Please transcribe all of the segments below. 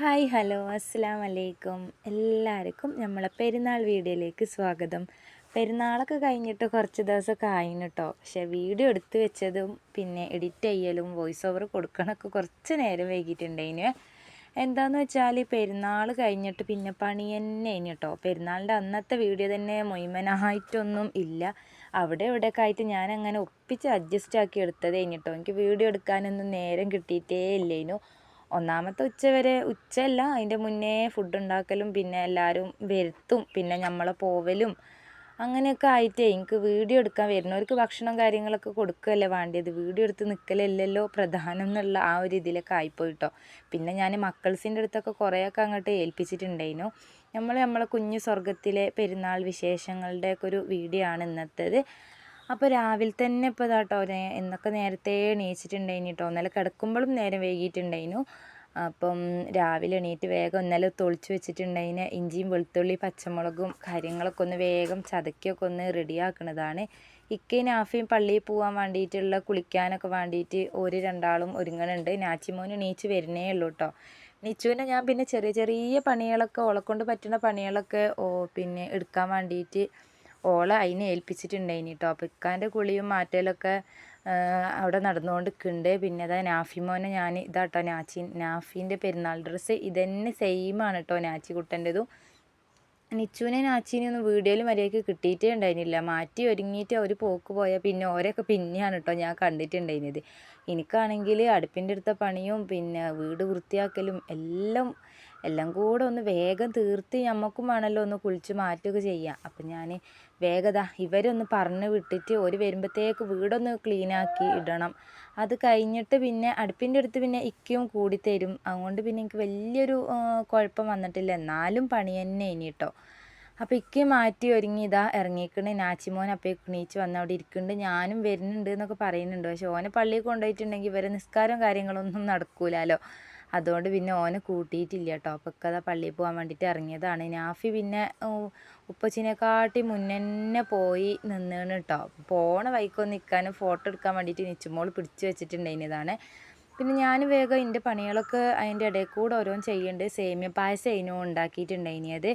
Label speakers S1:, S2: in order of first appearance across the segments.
S1: Hi hello അസ്സാം വലൈക്കും എല്ലാവർക്കും നമ്മളെ പെരുന്നാൾ വീഡിയോയിലേക്ക് സ്വാഗതം. പെരുന്നാളൊക്കെ കഴിഞ്ഞിട്ട് കുറച്ച് ദിവസമൊക്കെ ആയിന് കേട്ടോ പക്ഷേ വീഡിയോ എടുത്തു വെച്ചതും പിന്നെ എഡിറ്റ് ചെയ്യലും വോയിസ് ഓവർ കൊടുക്കണമൊക്കെ കുറച്ച് നേരം വൈകിട്ടുണ്ടായിന് എന്താന്ന് വെച്ചാൽ പെരുന്നാൾ കഴിഞ്ഞിട്ട് പിന്നെ പണി തന്നെ കഴിഞ്ഞു കേട്ടോ പെരുന്നാളിന്റെ അന്നത്തെ വീഡിയോ തന്നെ മൊയ്മനായിട്ടൊന്നും ഇല്ല. അവിടെ ഇവിടെയൊക്കെ ആയിട്ട് ഞാൻ അങ്ങനെ ഒപ്പിച്ച് അഡ്ജസ്റ്റ് ആക്കി എടുത്തത് കഴിഞ്ഞിട്ടോ എനിക്ക് വീഡിയോ എടുക്കാനൊന്നും നേരം കിട്ടിയിട്ടേ ഇല്ലേനു. ഒന്നാമത്തെ ഉച്ച വരെ ഉച്ചയല്ല അതിന്റെ മുന്നേ ഫുഡ് ഉണ്ടാക്കലും പിന്നെ എല്ലാവരും വരുത്തും പിന്നെ നമ്മളെ പോവലും അങ്ങനെയൊക്കെ ആയിട്ടേ എനിക്ക് വീഡിയോ എടുക്കാൻ വരുന്നവർക്ക് ഭക്ഷണം കാര്യങ്ങളൊക്കെ കൊടുക്കുകയല്ലേ വേണ്ടിയത്. വീഡിയോ എടുത്ത് നിൽക്കലല്ലല്ലോ പ്രധാനം എന്നുള്ള ആ ഒരു ഇതിലൊക്കെ ആയിപ്പോയിട്ടോ. പിന്നെ ഞാൻ മക്കൾസിന്റെ അടുത്തൊക്കെ കുറേയൊക്കെ അങ്ങോട്ട് ഏൽപ്പിച്ചിട്ടുണ്ടായിരുന്നു. നമ്മൾ നമ്മളെ കുഞ്ഞു സ്വർഗത്തിലെ പെരുന്നാൾ വിശേഷങ്ങളുടെയൊക്കെ ഒരു വീഡിയോ ആണ് ഇന്നത്തേത്. അപ്പോൾ രാവിലെ തന്നെ ഇപ്പോൾ ഇതാട്ടോ എന്നൊക്കെ നേരത്തെ എണീച്ചിട്ടുണ്ടായിന് കേട്ടോ ഇന്നലെ കിടക്കുമ്പോഴും നേരം വൈകിയിട്ടുണ്ടായിരുന്നു അപ്പം രാവിലെ എണീറ്റ് വേഗം ഇന്നലെ തൊളിച്ച് വെച്ചിട്ടുണ്ടായിന്. ഇഞ്ചിയും വെളുത്തുള്ളി പച്ചമുളകും കാര്യങ്ങളൊക്കെ ഒന്ന് വേഗം ചതക്കിയൊക്കെ ഒന്ന് റെഡിയാക്കുന്നതാണ് ഇക്കയും നാഫിയും പള്ളിയിൽ പോകാൻ വേണ്ടിയിട്ടുള്ള കുളിക്കാനൊക്കെ വേണ്ടിയിട്ട് ഒരു രണ്ടാളും ഒരുങ്ങണുണ്ട്. നാച്ചിമോന് എണീച്ച് വരുന്നേ ഉള്ളൂ കേട്ടോ നിച്ചുവിനെ ഞാൻ പിന്നെ ചെറിയ ചെറിയ പണികളൊക്കെ ഓളെക്കൊണ്ട് പറ്റുന്ന പണികളൊക്കെ ഓ പിന്നെ എടുക്കാൻ വേണ്ടിയിട്ട് ഓളെ അതിനെ ഏൽപ്പിച്ചിട്ടുണ്ടായിനി കേട്ടോ അപ്പോൾ ഇക്കാന്റെ കുളിയും മാറ്റലൊക്കെ അവിടെ നടന്നുകൊണ്ട് നിൽക്കുന്നുണ്ട് പിന്നെ അതാ നാഫിമോനെ ഞാൻ ഇതാട്ടോ നാച്ചി നാഫീന്റെ പെരുന്നാൾ ഡ്രസ്സ് ഇതന്നെ സെയിമാണ് കേട്ടോ നാച്ചി നിച്ചുവിനെ നാച്ചീനെ ഒന്നും വീഡിയോയിൽ മര്യാദയ്ക്ക് കിട്ടിയിട്ടേ ഉണ്ടായിരുന്നില്ല. മാറ്റി ഒരുങ്ങിയിട്ട് അവർ പോക്ക് പോയാൽ പിന്നെ ഓരൊക്കെ പിന്നെയാണ് കേട്ടോ ഞാൻ കണ്ടിട്ടുണ്ടായിരുന്നത്. എനിക്കാണെങ്കിൽ അടുപ്പിന്റെ അടുത്ത പണിയും പിന്നെ വീട് വൃത്തിയാക്കലും എല്ലാം എല്ലാം കൂടെ ഒന്ന് വേഗം തീർത്ത് നമുക്കും വേണമല്ലോ ഒന്ന് കുളിച്ച് മാറ്റുകയൊക്കെ ചെയ്യാം. അപ്പം ഞാൻ വേഗത ഇവരൊന്ന് പറഞ്ഞ് വിട്ടിട്ട് ഒരു വരുമ്പോഴത്തേക്ക് വീടൊന്ന് ക്ലീനാക്കി ഇടണം. അത് കഴിഞ്ഞിട്ട് പിന്നെ അടുപ്പിന്റെ അടുത്ത് പിന്നെ ഇക്കയും കൂടി തരും. അതുകൊണ്ട് പിന്നെ എനിക്ക് വലിയൊരു കുഴപ്പം വന്നിട്ടില്ല. എന്നാലും പണി തന്നെ ഇനി കേട്ടോ അപ്പോൾ ഇക്കയും മാറ്റി ഒരുങ്ങി ഇതാ ഇറങ്ങിക്കണ് നാച്ചിമോൻ അപ്പോൾ എണീച്ച് വന്ന് അവിടെ ഇരിക്കുന്നുണ്ട്. ഞാനും വരുന്നുണ്ട് എന്നൊക്കെ പറയുന്നുണ്ട്. പക്ഷെ ഓനെ പള്ളിയിൽ കൊണ്ടുപോയിട്ടുണ്ടെങ്കിൽ ഇവരെ നിസ്കാരം കാര്യങ്ങളൊന്നും നടക്കൂലല്ലോ അതുകൊണ്ട് പിന്നെ ഓനെ കൂട്ടിയിട്ടില്ല കേട്ടോ അപ്പോൾ അതാ പള്ളിയിൽ പോകാൻ വേണ്ടിയിട്ട് ഇറങ്ങിയതാണ്. നാഫി പിന്നെ ഉപ്പച്ചിനെക്കാട്ടി മുന്നന്നെ പോയി നിന്നാണ് കേട്ടോ പോണ വൈക്കൊന്ന് നിൽക്കാനും ഫോട്ടോ എടുക്കാൻ വേണ്ടിയിട്ട് നിച്ചുമോൾ പിടിച്ചു വെച്ചിട്ടുണ്ടായിരുന്നതാണ്. പിന്നെ ഞാൻ വേഗം എന്റെ പണികളൊക്കെ അതിന്റെ ഇടയിൽ കൂടെ ഓരോന്ന് ചെയ്യുന്നുണ്ട് സേമിയ പായസം അതിനും ഉണ്ടാക്കിയിട്ടുണ്ടായിനിയത്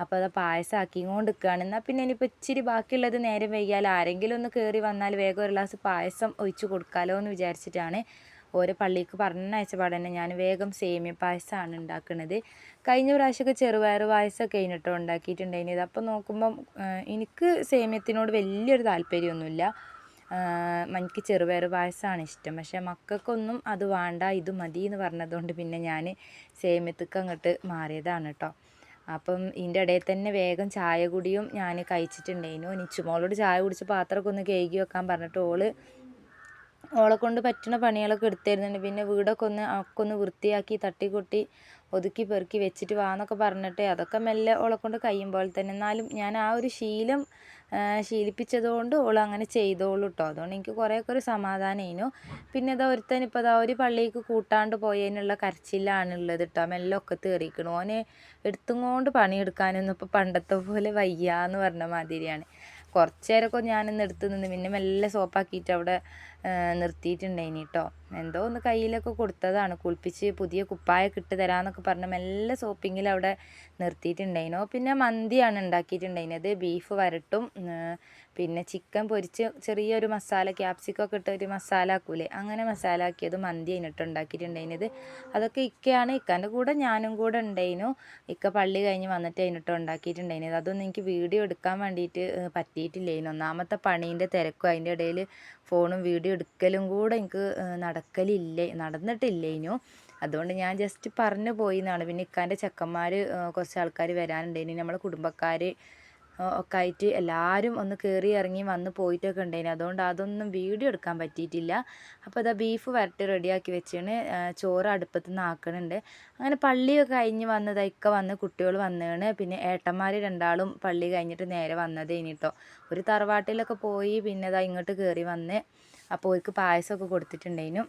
S1: അപ്പോൾ അത് പായസം ആക്കിക്കൊണ്ട് നിൽക്കുകയാണ് എന്നാൽ പിന്നെ ഇനിയിപ്പോൾ ഇച്ചിരി ബാക്കിയുള്ളത് നേരം വൈകിയാൽ ആരെങ്കിലും ഒന്ന് കയറി വന്നാൽ വേഗം ഒരു ഗ്ലാസ് പായസം ഒഴിച്ച് കൊടുക്കാമല്ലോ എന്ന് വിചാരിച്ചിട്ടാണ്. ഓരോ പള്ളിക്ക് പറഞ്ഞയച്ച പാടന്നെ ഞാൻ വേഗം സേമിയ പായസമാണ് ഉണ്ടാക്കുന്നത് കഴിഞ്ഞ പ്രാവശ്യമൊക്കെ ചെറുപയർ പായസമൊക്കെ കഴിഞ്ഞിട്ടോ ഉണ്ടാക്കിയിട്ടുണ്ടായിരുന്നത് അപ്പോൾ നോക്കുമ്പം എനിക്ക് സേമിയത്തിനോട് വലിയൊരു താല്പര്യമൊന്നുമില്ല. എനിക്ക് ചെറുപയർ പായസമാണ് ഇഷ്ടം. പക്ഷേ മക്കൾക്കൊന്നും അത് വേണ്ട ഇത് മതി എന്ന് പറഞ്ഞതുകൊണ്ട് പിന്നെ ഞാൻ സേമിയത്തേക്ക് അങ്ങോട്ട് മാറിയതാണ് കേട്ടോ. അപ്പം ഇതിന്റെ ഇടയിൽ തന്നെ വേഗം ചായ കുടിയും ഞാൻ കഴിച്ചിട്ടുണ്ടായിരുന്നു. നിച്ചുമോളോട് ചായ കുടിച്ച് പാത്രമൊക്കെ ഒന്ന് കഴുകി വെക്കാൻ പറഞ്ഞിട്ട് ഓൾ ഓളെ കൊണ്ട് പറ്റുന്ന പണികളൊക്കെ എടുത്തു പിന്നെ വീടൊക്കെ ഒന്ന് ഒക്കെ ഒന്ന് വൃത്തിയാക്കി തട്ടിക്കൊട്ടി ഒതുക്കി പെറുക്കി വെച്ചിട്ട് വാ എന്നൊക്കെ പറഞ്ഞിട്ട് അതൊക്കെ മെല്ലെ ഓളെ കൊണ്ട് കഴിയുമ്പോൾ തന്നെ. എന്നാലും ഞാൻ ആ ഒരു ശീലം ശീലിപ്പിച്ചതുകൊണ്ട് ഓൾ അങ്ങനെ ചെയ്തോളൂ കേട്ടോ അതുകൊണ്ട് എനിക്ക് കുറേയൊക്കെ ഒരു സമാധാനമായിരുന്നു പിന്നെ ഇതാ ഒരുത്തൻ ഇപ്പോൾ ഇതാ ഒരു പള്ളിക്ക് കൂട്ടാണ്ട് പോയതിനുള്ള കരച്ചിലാണുള്ളത് കേട്ടോ മെല്ലെ ഒക്കെ തേറിക്കണം. ഓനെ എടുത്തും കൊണ്ട് പണിയെടുക്കാനൊന്നും ഇപ്പോൾ പണ്ടത്തെ പോലെ വയ്യാന്ന് പറഞ്ഞ മാതിരിയാണ്. കുറച്ച് നേരമൊക്കെ ഞാനൊന്ന് എടുത്ത് നിന്ന് പിന്നെ മെല്ലെ സോപ്പാക്കിയിട്ട് അവിടെ നിർത്തിയിട്ടുണ്ടായിനി കേട്ടോ എന്തോ ഒന്ന് കയ്യിലൊക്കെ കൊടുത്തതാണ്. കുളിപ്പിച്ച് പുതിയ കുപ്പായ ഇട്ട് തരാമെന്നൊക്കെ പറഞ്ഞ് മെല്ലെ സോപ്പിങ്ങിൽ അവിടെ നിർത്തിയിട്ടുണ്ടായിനോ. പിന്നെ മന്തിയാണ് ഉണ്ടാക്കിയിട്ടുണ്ടായിനത് ബീഫ് വരട്ടും പിന്നെ ചിക്കൻ പൊരിച്ച് ചെറിയൊരു മസാല ക്യാപ്സിക്കൊക്കെ ഇട്ട് ഒരു മസാല ആക്കൂലേ? അങ്ങനെ മസാല ആക്കിയത് മന്തി അതിനിട്ട് ഉണ്ടാക്കിയിട്ടുണ്ടായിനത് അതൊക്കെ ഇക്കയാണ് ഇക്കാന്റെ കൂടെ ഞാനും കൂടെ ഉണ്ടായിനു ഇക്ക പള്ളി കഴിഞ്ഞ് വന്നിട്ട് അതിനിട്ട് ഉണ്ടാക്കിയിട്ടുണ്ടായിനത് അതൊന്നും എനിക്ക് വീഡിയോ എടുക്കാൻ വേണ്ടിയിട്ട് പറ്റിയിട്ടില്ലായിരുന്നു. ഒന്നാമത്തെ പണീന്റെ തിരക്കും അതിന്റെ ഇടയിൽ ഫോണും വീഡിയോ എടുക്കലും കൂടെ എനിക്ക് നടക്കലില്ലേ നടന്നിട്ടില്ലേനു അതുകൊണ്ട് ഞാൻ ജസ്റ്റ് പറഞ്ഞു പോയി എന്നാണ് പിന്നെ ഇക്കാന്റെ ചെക്കന്മാർ കുറച്ച് ആൾക്കാർ വരാനുണ്ടായിന് നമ്മളെ കുടുംബക്കാർ ഒക്കെ ആയിട്ട് എല്ലാവരും ഒന്ന് കയറി ഇറങ്ങി വന്ന് പോയിട്ടൊക്കെ ഉണ്ടായിന്. അതുകൊണ്ട് അതൊന്നും വീഡിയോ എടുക്കാൻ പറ്റിയിട്ടില്ല. അപ്പോൾ അതാ ബീഫ് വരട്ടി റെഡിയാക്കി വെച്ചാണ്. ചോറ് അടുപ്പത്ത് നിന്ന് ആക്കണുണ്ട്. അങ്ങനെ പള്ളിയൊക്കെ കഴിഞ്ഞ് വന്നത് ഇക്ക വന്ന് കുട്ടികൾ വന്നതാണ് പിന്നെ ഏട്ടന്മാർ രണ്ടാളും പള്ളി കഴിഞ്ഞിട്ട് നേരെ വന്നത് ഇനിട്ടോ. ഒരു തറവാട്ടിലൊക്കെ പോയി പിന്നെ അതാ ഇങ്ങോട്ട് കയറി വന്ന് അപ്പോൾ അവർക്ക് പായസമൊക്കെ കൊടുത്തിട്ടുണ്ടായിരുന്നു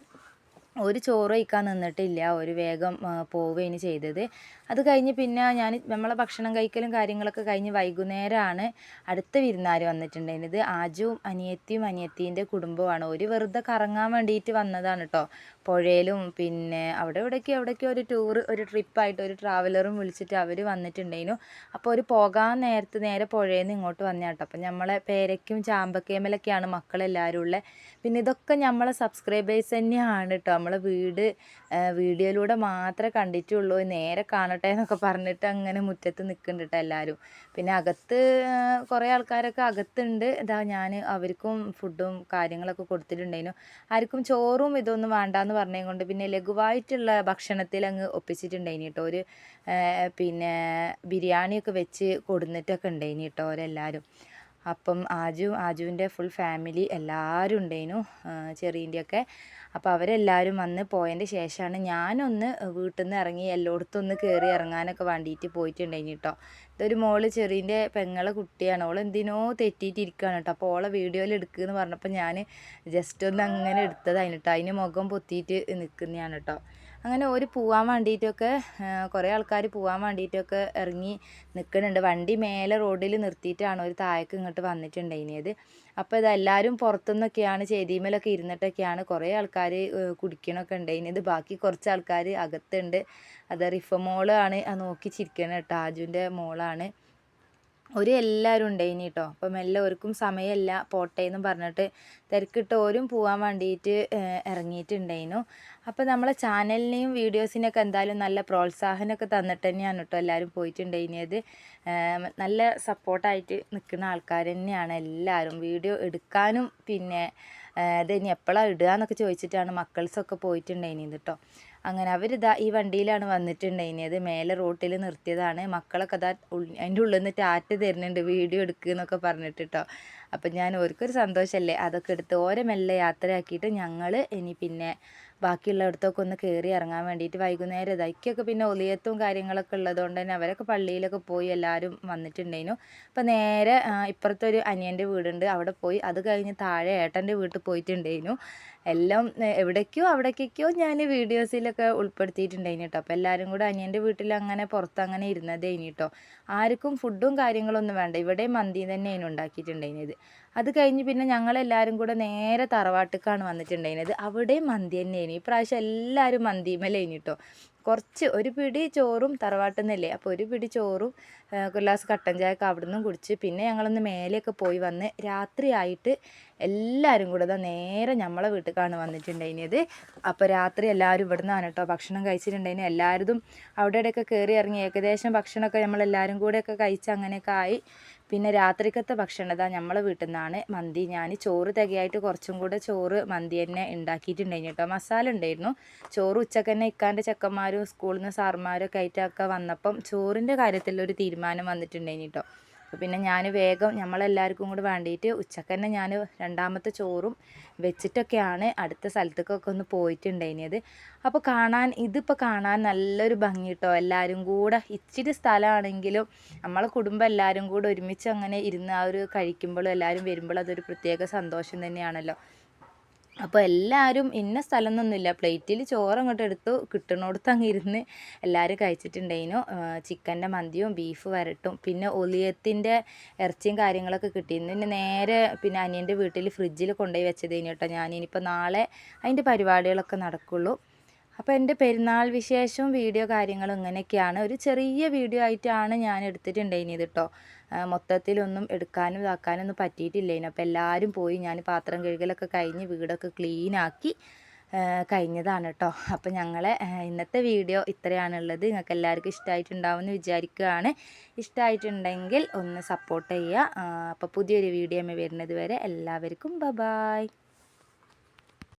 S1: ഒരു ചോറ് കഴിക്കാൻ നിന്നിട്ടില്ല. ഒരു വേഗം പോവുകയാണ് ചെയ്തത്. അത് കഴിഞ്ഞ് പിന്നെ ഞാൻ നമ്മളെ ഭക്ഷണം കഴിക്കലും കാര്യങ്ങളൊക്കെ കഴിഞ്ഞ് വൈകുന്നേരമാണ് അടുത്ത വിരുന്നാർ വന്നിട്ടുണ്ടായിരുന്നത്. ആജുവും അനിയത്തിയും അനിയത്തീന്റെ കുടുംബമാണ് ഒരു വെറുതെ കറങ്ങാൻ വേണ്ടിയിട്ട് വന്നതാണ് കേട്ടോ പുഴയിലും പിന്നെ അവിടെ ഇവിടേക്ക് എവിടേക്കോ ഒരു ടൂർ ഒരു ട്രിപ്പായിട്ട് ഒരു ട്രാവലറും വിളിച്ചിട്ട് അവർ വന്നിട്ടുണ്ടായിരുന്നു. അപ്പോൾ ഒരു പോകാൻ നേരത്ത് നേരെ പുഴയിൽ നിന്ന് ഇങ്ങോട്ട് വന്നേട്ടോ അപ്പം നമ്മളെ പേരയ്ക്കും ചാമ്പക്കേമലൊക്കെയാണ് മക്കളെല്ലാവരും ഉള്ളത് പിന്നെ ഇതൊക്കെ നമ്മളെ സബ്സ്ക്രൈബേഴ്സ് തന്നെയാണ് കേട്ടോ നമ്മളെ വീട് വീഡിയോയിലൂടെ മാത്രമേ കണ്ടിട്ടുള്ളൂ. നേരെ കാണട്ടെ എന്നൊക്കെ പറഞ്ഞിട്ട് അങ്ങനെ മുറ്റത്ത് നിൽക്കുന്നുണ്ട് എല്ലാവരും പിന്നെ അകത്ത് കുറേ ആൾക്കാരൊക്കെ അകത്തുണ്ട്. ഇതാ ഞാൻ അവർക്കും ഫുഡും കാര്യങ്ങളൊക്കെ കൊടുത്തിട്ടുണ്ടായിരുന്നു. ആർക്കും ചോറും ഇതൊന്നും വേണ്ടാന്ന് പറഞ്ഞതും കൊണ്ട് പിന്നെ ലഘുവായിട്ടുള്ള ഭക്ഷണത്തിൽ അങ്ങ് ഒപ്പിച്ചിട്ടുണ്ടായിനി കേട്ടോ ഒരു പിന്നെ ബിരിയാണിയൊക്കെ വെച്ച് കൊടുന്നിട്ടൊക്കെ ഉണ്ടായിനി കേട്ടോ അവരെല്ലാവരും അപ്പം ആജു ആജുവിന്റെ ഫുൾ ഫാമിലി എല്ലാവരും ഉണ്ടായിരുന്നു ചെറിയന്റെയൊക്കെ. അപ്പോൾ അവരെല്ലാവരും വന്ന് പോയതിന്റെ ശേഷമാണ് ഞാനൊന്ന് വീട്ടിൽ നിന്ന് ഇറങ്ങി എല്ലായിടത്തും ഒന്ന് കയറി ഇറങ്ങാനൊക്കെ വേണ്ടിയിട്ട് പോയിട്ടുണ്ടായിന് കേട്ടോ ഇതൊരു മോൾ ചെറിയന്റെ പെങ്ങളെ കുട്ടിയാണ്. ഓൾ എന്തിനോ തെറ്റിയിട്ടിരിക്കുകയാണ് കേട്ടോ അപ്പോൾ ഓളെ വീഡിയോയിൽ എടുക്കുമെന്ന് പറഞ്ഞപ്പോൾ ഞാൻ ജസ്റ്റ് ഒന്ന് അങ്ങനെ എടുത്തതാണ് കേട്ടോ അതിന് മുഖം പൊത്തിയിട്ട് നിൽക്കുന്നതാണ് കേട്ടോ അങ്ങനെ ഒരു പോവാൻ വേണ്ടിയിട്ടൊക്കെ കുറേ ആൾക്കാർ പോവാൻ വേണ്ടിയിട്ടൊക്കെ ഇറങ്ങി നിൽക്കുന്നുണ്ട് വണ്ടി മേലെ റോഡിൽ നിർത്തിയിട്ടാണ് ഒരു താഴേക്ക് ഇങ്ങോട്ട് വന്നിട്ടുണ്ടായിരുന്നത് അപ്പോൾ ഇതെല്ലാവരും പുറത്തുനിന്നൊക്കെയാണ് ചേതിമേലൊക്കെ ഇരുന്നിട്ടൊക്കെയാണ് കുറേ ആൾക്കാർ കുടിക്കണമൊക്കെ ഉണ്ടായിരുന്നത് ബാക്കി കുറച്ച് ആൾക്കാർ അകത്തുണ്ട്. അത് റിഫ മോളാണ് നോക്കി ചിരിക്കണം കേട്ടോ. ആജുവിന്റെ മോളാണ്. ഒരു എല്ലാവരും ഉണ്ടായിനി കേട്ടോ അപ്പം എല്ലാവർക്കും സമയമല്ല പോട്ടെ എന്ന് പറഞ്ഞിട്ട് തിരക്കിട്ട് ഓരും പോകാൻ വേണ്ടിയിട്ട് ഇറങ്ങിയിട്ടുണ്ടായിരുന്നു അപ്പോൾ നമ്മളെ ചാനലിനെയും വീഡിയോസിനൊക്കെ എന്തായാലും നല്ല പ്രോത്സാഹനമൊക്കെ തന്നിട്ട് തന്നെയാണ് കേട്ടോ എല്ലാവരും പോയിട്ടുണ്ടായിനിയത് നല്ല സപ്പോർട്ടായിട്ട് നിൽക്കുന്ന ആൾക്കാർ തന്നെയാണ് എല്ലാവരും വീഡിയോ എടുക്കാനും പിന്നെ ഇത് ഇനി എപ്പോഴാണ് ഇടുക എന്നൊക്കെ ചോദിച്ചിട്ടാണ് മക്കൾസൊക്കെ പോയിട്ടുണ്ടായിരുന്നത് കേട്ടോ അങ്ങനെ അവരിതാ ഈ വണ്ടിയിലാണ് വന്നിട്ടുണ്ടായിരുന്നത്. മേലെ റോട്ടിൽ നിർത്തിയതാണ്. മക്കളൊക്കെ അതാ അതിന്റെ ഉള്ളിൽ നിന്ന് ടാറ്റ തരുന്നുണ്ട്. വീഡിയോ എടുക്കുക എന്നൊക്കെ പറഞ്ഞിട്ട് കേട്ടോ അപ്പം ഞാൻ ഓർക്കൊരു സന്തോഷമല്ലേ അതൊക്കെ എടുത്ത് ഓരോ മെല്ലെ യാത്രയാക്കിയിട്ട് ഞങ്ങൾ ഇനി പിന്നെ ബാക്കിയുള്ളിടത്തൊക്കെ ഒന്ന് കയറി ഇറങ്ങാൻ വേണ്ടിയിട്ട് വൈകുന്നേരം ഇതൊക്കെയൊക്കെ പിന്നെ ഒലിയത്തും കാര്യങ്ങളൊക്കെ ഉള്ളതുകൊണ്ട് തന്നെ അവരൊക്കെ പള്ളിയിലൊക്കെ പോയി എല്ലാവരും വന്നിട്ടുണ്ടായിരുന്നു. അപ്പം നേരെ ഇപ്പുറത്തൊരു അനിയന്റെ വീടുണ്ട്. അവിടെ പോയി. അത് കഴിഞ്ഞ് താഴെ ഏട്ടന്റെ വീട്ടിൽ പോയിട്ടുണ്ടായിരുന്നു. എല്ലാം എവിടേക്കോ അവിടേക്കൊക്കെയോ ഞാൻ വീഡിയോസിലൊക്കെ ഉൾപ്പെടുത്തിയിട്ടുണ്ടായിന് കേട്ടോ. അപ്പോൾ എല്ലാവരും കൂടെ അനിയന്റെ വീട്ടിൽ അങ്ങനെ പുറത്ത് അങ്ങനെ ഇരുന്നതേനി കേട്ടോ. ആർക്കും ഫുഡും കാര്യങ്ങളൊന്നും വേണ്ട. ഇവിടെ മന്തി തന്നെയാണ് ഉണ്ടാക്കിയിട്ടുണ്ടായിരുന്നത്. അത് കഴിഞ്ഞ് പിന്നെ ഞങ്ങളെല്ലാവരും കൂടെ നേരെ തറവാട്ടിക്കാണ് വന്നിട്ടുണ്ടായിരുന്നത്. അവിടെയും മന്തി തന്നെയായിരുന്നു. ഇപ്രാവശ്യം പ്രാവശ്യം എല്ലാവരും മന്തിമേലേനി കേട്ടോ കുറച്ച് ഒരു പിടി ചോറും തറവാട്ടിൽ അപ്പോൾ ഒരു പിടി ചോറും ഒരു ഗ്ലാസ് കട്ടൻ ചായയൊക്കെ അവിടെ നിന്നും കുടിച്ച് പിന്നെ ഞങ്ങളൊന്ന് മേലെയൊക്കെ പോയി വന്ന് രാത്രിയായിട്ട് എല്ലാവരും കൂടെ ഇതാ നേരെ നമ്മളെ വീട്ടിലേക്കാണ് വന്നിട്ടുണ്ടായിരുന്നത്. അപ്പോൾ രാത്രി എല്ലാവരും ഇവിടെ നിന്നാണ് കേട്ടോ ഭക്ഷണം കഴിച്ചിട്ടുണ്ടായിരുന്നു എല്ലാവരും അവിടെ ഇവിടെയൊക്കെ കയറി ഇറങ്ങി ഏകദേശം ഭക്ഷണമൊക്കെ നമ്മളെല്ലാവരും കൂടെയൊക്കെ കഴിച്ച് അങ്ങനെയൊക്കെ ആയി. പിന്നെ രാത്രിക്കത്തെ ഭക്ഷണത നമ്മളെ വീട്ടിൽ നിന്നാണ് മന്തി. ഞാൻ ചോറ് തികയായിട്ട് കുറച്ചും കൂടെ ചോറ് മന്തി തന്നെ ഉണ്ടാക്കിയിട്ടുണ്ടായിരുന്നു കേട്ടോ മസാല ഉണ്ടായിരുന്നു ചോറ് ഉച്ചയ്ക്ക് തന്നെ ഇക്കാന്റെ ചെക്കന്മാരും സ്കൂളിൽ നിന്ന് സാർമാരും ഒക്കെ ആയിട്ടൊക്കെ വന്നപ്പം ചോറിന്റെ കാര്യത്തിൽ ഒരു തീരുമാനം വന്നിട്ടുണ്ടായിരുന്നു കേട്ടോ അപ്പോൾ പിന്നെ ഞാൻ വേഗം നമ്മളെല്ലാവർക്കും കൂടി വേണ്ടിയിട്ട് ഉച്ചയ്ക്ക് തന്നെ ഞാൻ രണ്ടാമത്തെ ചോറും വെച്ചിട്ടൊക്കെയാണ് അടുത്ത സ്ഥലത്തേക്കൊക്കെ ഒന്ന് പോയിട്ടുണ്ടായിരുന്നത് അപ്പോൾ കാണാൻ ഇതിപ്പോൾ കാണാൻ നല്ലൊരു ഭംഗി കേട്ടോ എല്ലാവരും കൂടെ ഇച്ചിരി സ്ഥലമാണെങ്കിലും നമ്മളെ കുടുംബം എല്ലാവരും കൂടെ ഒരുമിച്ച് അങ്ങനെ ഇരുന്ന് ആ ഒരു കഴിക്കുമ്പോഴും എല്ലാവരും വരുമ്പോഴും അതൊരു പ്രത്യേക സന്തോഷം തന്നെയാണല്ലോ. അപ്പോൾ എല്ലാവരും ഇന്ന സ്ഥലം എന്നൊന്നുമില്ല പ്ലേറ്റിൽ ചോറ് അങ്ങോട്ട് എടുത്തു കിട്ടണോടത്ത് അങ്ങ് ഇരുന്ന് എല്ലാവരും കഴിച്ചിട്ടുണ്ടായിരുന്നു ചിക്കന്റെ മന്തിയും ബീഫ് വരട്ടും. പിന്നെ ഒലിയത്തിന്റെ ഇറച്ചിയും കാര്യങ്ങളൊക്കെ കിട്ടിയിരുന്നു പിന്നെ നേരെ പിന്നെ അനിയന്റെ വീട്ടിൽ ഫ്രിഡ്ജിൽ കൊണ്ടുപോയി വെച്ചത് കഴിഞ്ഞു കേട്ടോ ഇനിയിപ്പോൾ നാളെ അതിന്റെ പരിപാടികളൊക്കെ നടക്കുള്ളൂ. അപ്പോൾ എന്റെ പെരുന്നാൾ വിശേഷവും വീഡിയോ കാര്യങ്ങളും ഇങ്ങനെയൊക്കെയാണ്. ഒരു ചെറിയ വീഡിയോ ആയിട്ടാണ് ഞാൻ എടുത്തിട്ടുണ്ടായിരുന്നത് കേട്ടോ. മൊത്തത്തിലൊന്നും എടുക്കാനും ഇതാക്കാനും ഒന്നും പറ്റിയിട്ടില്ലേനു. അപ്പോൾ എല്ലാവരും പോയി ഞാൻ പാത്രം കഴുകലൊക്കെ കഴിഞ്ഞ് വീടൊക്കെ ക്ലീനാക്കി കഴിഞ്ഞതാണ് കേട്ടോ അപ്പോൾ ഞങ്ങളെ ഇന്നത്തെ വീഡിയോ ഇത്രയാണുള്ളത്. നിങ്ങൾക്ക് എല്ലാവർക്കും ഇഷ്ടമായിട്ടുണ്ടാവുമെന്ന് വിചാരിക്കുകയാണ് ഇഷ്ടമായിട്ടുണ്ടെങ്കിൽ ഒന്ന് സപ്പോർട്ട് ചെയ്യുക. അപ്പോൾ പുതിയൊരു വീഡിയോ വരുന്നത് വരെ എല്ലാവർക്കും ബ ബായ്